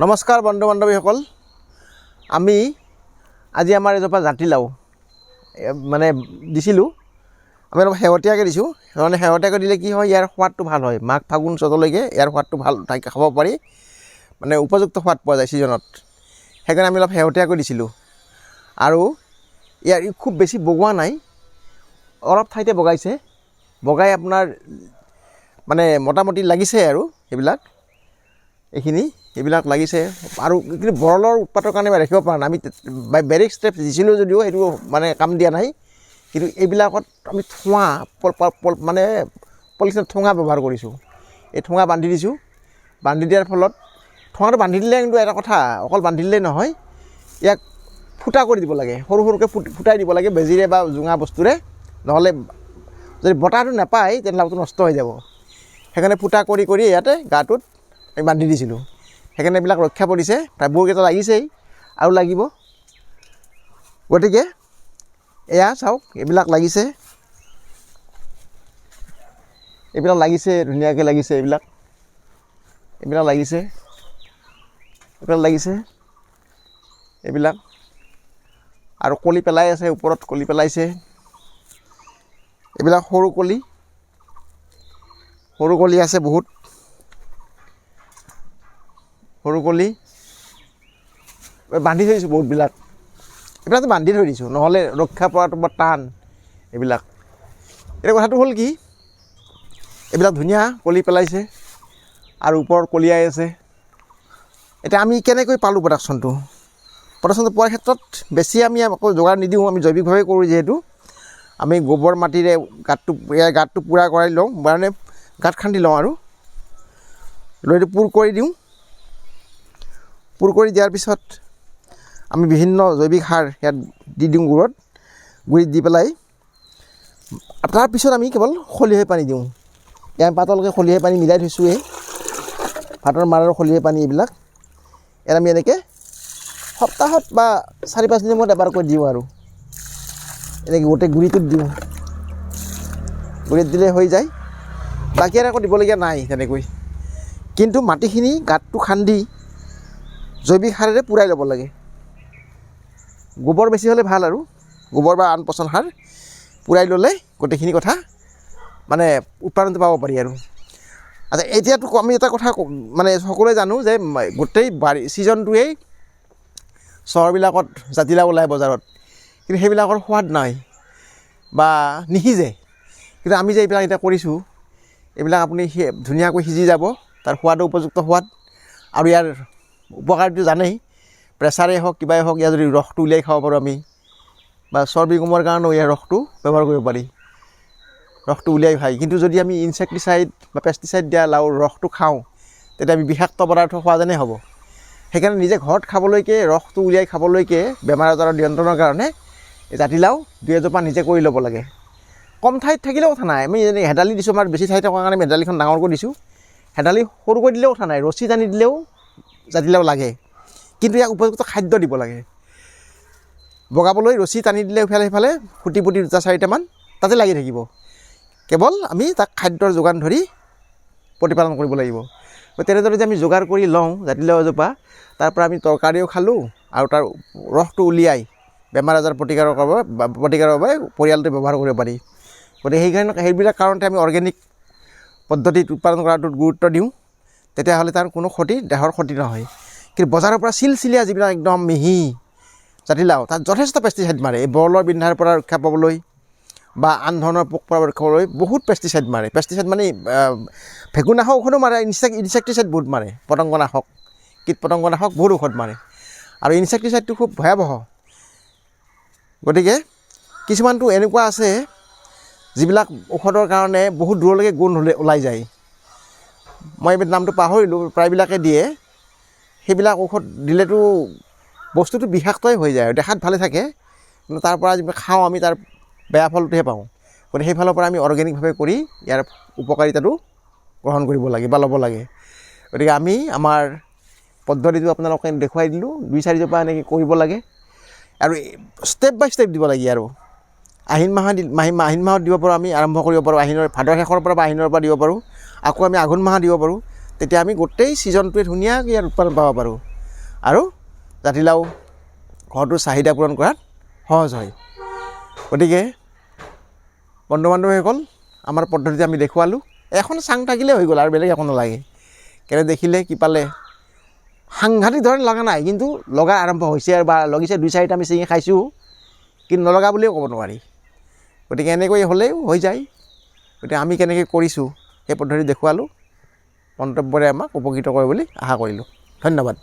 নমস্কাৰ বন্ধু বান্ধৱীসকল আমি আজি আমাৰ এজোপা জাতিলাও মানে দিছিলোঁ। আমি অলপ শেহতীয়াকৈ দিছোঁ। মানে শেহতীয়াকৈ দিলে কি হয় ইয়াৰ সোৱাদটো ভাল হয়। মাঘ ফাগুন চ'তলৈকে ইয়াৰ সোৱাদটো ভাল থাকে খাব পাৰি। মানে উপযুক্ত সোৱাদ পোৱা যায় ছিজনত। সেইকাৰণে আমি অলপ শেহতীয়াকৈ দিছিলোঁ। আৰু ইয়াৰ খুব বেছি বগোৱা নাই। অলপ ঠাইতে বগাইছে। বগাই আপোনাৰ মানে মোটামুটি লাগিছে আৰু সেইবিলাক। এইখিনি এইবিলাক লাগিছে। আৰু কিন্তু বৰলৰ উৎপাতৰ কাৰণে ৰাখিব পৰা নাই। আমি বেলেগ ষ্টেপ দিছিলোঁ যদিও সেইটো মানে কাম দিয়া নাই। কিন্তু এইবিলাকত আমি পল- মানে পলিথিনত ঠোঙা ব্যৱহাৰ কৰিছোঁ। এই ঠোঙা বান্ধি দিছোঁ। বান্ধি দিয়াৰ ফলত ঠোঙাটো বান্ধি দিলে কিন্তু এটা কথা অকল বান্ধি দিলেই নহয় ইয়াক ফুটা কৰি দিব লাগে। সৰু সৰুকৈ ফুট ফুটাই দিব লাগে বেজিৰে বা জোঙা বস্তুৰে। নহ'লে যদি বতাহটো নাপায় তেনে লাওটো নষ্ট হৈ যাব। সেইকাৰণে ফুটা কৰি কৰি ইয়াতে গাটোত বান্ধি দিছিলোঁ। সেইকাৰণে এইবিলাক ৰক্ষা পৰিছে প্ৰায় বহুকেইটা লাগিছেই আৰু লাগিব। গতিকে, এয়া চাওক, এইবিলাক লাগিছে। এইবিলাক লাগিছে, ধুনীয়াকৈ লাগিছে এইবিলাক। এইবিলাক লাগিছে। এইবিলাক লাগিছে। এইবিলাক। আৰু কলি পেলাই আছে, ওপৰত কলি পেলাইছে। এইবিলাক সৰু কলি। সৰু কলি আছে বহুত। সৰু কলি বান্ধি থৈ দিছোঁ বহুতবিলাক। এইবিলাকতো বান্ধি থৈ দিছোঁ, নহ'লে ৰক্ষা পৰাটো বৰ টান, এইবিলাক। এতিয়া কথাটো হ'ল কি, এইবিলাক ধুনীয়া কলি পেলাইছে, আৰু ওপৰত কলিয়াই আছে। এতিয়া আমি কেনেকৈ পালোঁ প্ৰডাকশ্যনটো প্ৰডাকশ্যনটো পোৱাৰ ক্ষেত্ৰত বেছি আমি আকৌ যোগাৰ নিদিওঁ, আমি জৈৱিকভাৱে কৰোঁ যিহেতু। আমি গোবৰ মাটিৰে গাঁতটো গাঁতটো পূৰা কৰাই লওঁ মানে গাঁত খান্দি লওঁ আৰু। লৈ পূৰ কৰি দিওঁ। পূৰ কৰি দিয়াৰ পিছত আমি বিভিন্ন জৈৱিক সাৰ ইয়াত দি দিওঁ গুড়ত গুড়িত দি পেলাই তাৰপিছত আমি কেৱল খলিহৈ পানী দিওঁ। ইয়াত পাতলকৈ খলিহৈ পানী মিলাই থৈছোঁৱেই। ভাতৰ মাৰৰ খলিহৈ পানী এইবিলাক। ইয়াত আমি এনেকৈ সপ্তাহত বা চাৰি পাঁচদিনৰ মূৰত এবাৰকৈ দিওঁ আৰু। এনেকৈ গোটেই গুড়িটোত দিওঁ। গুড়িত দিলে হৈ যায়। বাকী আৰু একো দিবলগীয়া নাই তেনেকৈ। কিন্তু মাটিখিনি গাঁতটো খান্দি জৈৱিক সাৰেৰে পূৰাই ল'ব লাগে। গোবৰ বেছি হ'লে ভাল আৰু। গোবৰ বা আন পচন সাৰ পূৰাই ল'লে গোটেইখিনি কথা মানে উৎপাদনটো পাব পাৰি আৰু। আচ্ছা এতিয়াতো আমি এটা কথা মানে সকলোৱে জানো যে গোটেই বাৰী ছিজনটোৱেই চহৰবিলাকত জাতিলাও ওলায় বজাৰত। কিন্তু সেইবিলাকৰ সোৱাদ নাই বা নিসিজে। কিন্তু আমি যে এইবিলাক এতিয়া কৰিছোঁ এইবিলাক আপুনি ধুনীয়াকৈ সিজি যাব তাৰ সোৱাদো উপযুক্ত সোৱাদ। আৰু ইয়াৰ উপকাৰটো জানেই। প্ৰেছাৰেই হওক কিবাই হওক ইয়াৰ যদি ৰসটো উলিয়াই খাব পাৰোঁ আমি বা চৰ্বি কমোৱাৰ কাৰণেও ইয়াৰ ৰসটো ব্যৱহাৰ কৰিব পাৰি। ৰসটো উলিয়াই খায় কিন্তু যদি আমি ইনচেক্টিচাইড বা পেষ্টিচাইড দিয়া লাওৰ ৰসটো খাওঁ তেতিয়া আমি বিষাক্ত পদাৰ্থ খোৱা যেনেই হ'ব। সেইকাৰণে নিজে ঘৰত খাবলৈকে ৰসটো উলিয়াই খাবলৈকে বেমাৰ আজাৰৰ নিয়ন্ত্ৰণৰ কাৰণে জাতিলাও দুই এজোপা নিজে কৰি ল'ব লাগে। কম ঠাইত থাকিলেও কথা নাই। আমি যেনে হেদালি দিছোঁ আমাৰ বেছি ঠাইত থকাৰ কাৰণে আমি হেদালিখন ডাঙৰকৈ দিছোঁ। হেদালি সৰুকৈ দিলেও কথা নাই ৰছী টানি দিলেও জাতিলাও লাগে। কিন্তু ইয়াক উপযুক্ত খাদ্য দিব লাগে। বগাবলৈ ৰছী টানি দিলে ইফালে সিফালে ফুটি ফুটি দুটা চাৰিটামান তাতে লাগি থাকিব। কেৱল আমি তাক খাদ্যৰ যোগান ধৰি প্ৰতিপালন কৰিব লাগিব। তেনেদৰে যে আমি যোগাৰ কৰি লওঁ জাতিলাও এজোপা, তাৰ পৰা আমি তৰকাৰীও খালোঁ আৰু তাৰ ৰসটো উলিয়াই বেমাৰ আজাৰ প্ৰতিকাৰৰ বাবে প্ৰতিকাৰৰ বাবে পৰিয়ালটো ব্যৱহাৰ কৰিব পাৰি। গতিকে সেইকাৰণে সেইবিলাক কাৰণতে আমি অৰ্গেনিক পদ্ধতিত উৎপাদন কৰাটোত গুৰুত্ব দিওঁ। তেতিয়াহ'লে তাৰ কোনো ক্ষতি দেহৰ ক্ষতি নহয়। কিন্তু বজাৰৰ পৰা চিলচিলীয়া যিবিলাক একদম মিহি জাতিলাও তাত যথেষ্ট পেষ্টিচাইড মাৰে। এই বৰলৰ বিন্ধাৰ পৰা ৰক্ষা পাবলৈ বা আন ধৰণৰ পোক পৰা ৰক্ষা পাবলৈ বহুত পেষ্টিচাইড মাৰে। পেষ্টিচাইড মানে আহ, ভেঁকুৰনাশক ঔষধো মাৰে ইনচেক ইনচেক্টিচাইড বহুত মাৰে পতংগনাশক কীট পতংগনাশক বহুত ঔষধ মাৰে। আৰু ইনচেক্টিচাইডটো খুব ভয়াৱহ। গতিকে কিছুমানটো এনেকুৱা আছে যিবিলাক ঔষধৰ কাৰণে বহুত দূৰলৈকে গোন্ধ ওলাই যায়। মই নামটো পাহৰিলোঁ, প্ৰায়বিলাকে দিয়ে। সেইবিলাক ঔষধ দিলেতো বস্তুটো বিষাক্তই হৈ যায় আৰু দেখাত ভালে থাকে। কিন্তু তাৰ পৰা যিবিলাক খাওঁ আমি, তাৰ বেয়া ফলটোহে পাওঁ। গতিকে সেইফালৰ পৰা আমি অৰ্গেনিকভাৱে কৰি ইয়াৰ উপকাৰিতাটো গ্ৰহণ কৰিব লাগে বা ল'ব লাগে। গতিকে আমি আমাৰ পদ্ধতিটো আপোনালোকে দেখুৱাই দিলোঁ। দুই চাৰিজোপা এনেকৈ কৰিব লাগে। আৰু ষ্টেপ বাই ষ্টেপ দিব লাগে আৰু। আহিন মাহত মাহি আহিন মাহত দিব পাৰোঁ আমি, আৰম্ভ কৰিব পাৰোঁ। আহিনৰ ভাদৰ শেষৰ পৰা বা আহিনৰ পৰা দিব পাৰোঁ। আকৌ আমি আঘোণ মাহত দিব পাৰোঁ তেতিয়া আমি গোটেই ছিজনটোৱে ধুনীয়াকৈ ইয়াৰ উৎপাদন পাব পাৰোঁ। আৰু জাতিলাও ঘৰটোৰ চাহিদা পূৰণ কৰাত সহজ হয়। গতিকে বন্ধু বান্ধৱীসকল আমাৰ পদ্ধতি আমি দেখুৱালোঁ। এখন চাং থাকিলে হৈ গ'ল আৰু বেলেগ একো নালাগে। কেনে দেখিলে কি পালে? সাংঘাতিক ধৰণে লগা নাই কিন্তু লগা আৰম্ভ হৈছে আৰু বা লাগিছে দুই চাৰিটা আমি ছিঙি খাইছোঁ। কিন্তু নলগা বুলিও ক'ব নোৱাৰি। গতিকে এনেকৈ হ'লেও হৈ যায়। গতিকে আমি কেনেকৈ কৰিছোঁ? সেই পদ্ধতি দেখুৱালোঁ। মন্তব্যৰে আমাক উপকৃত কৰে বুলি আশা কৰিলোঁ। ধন্যবাদ।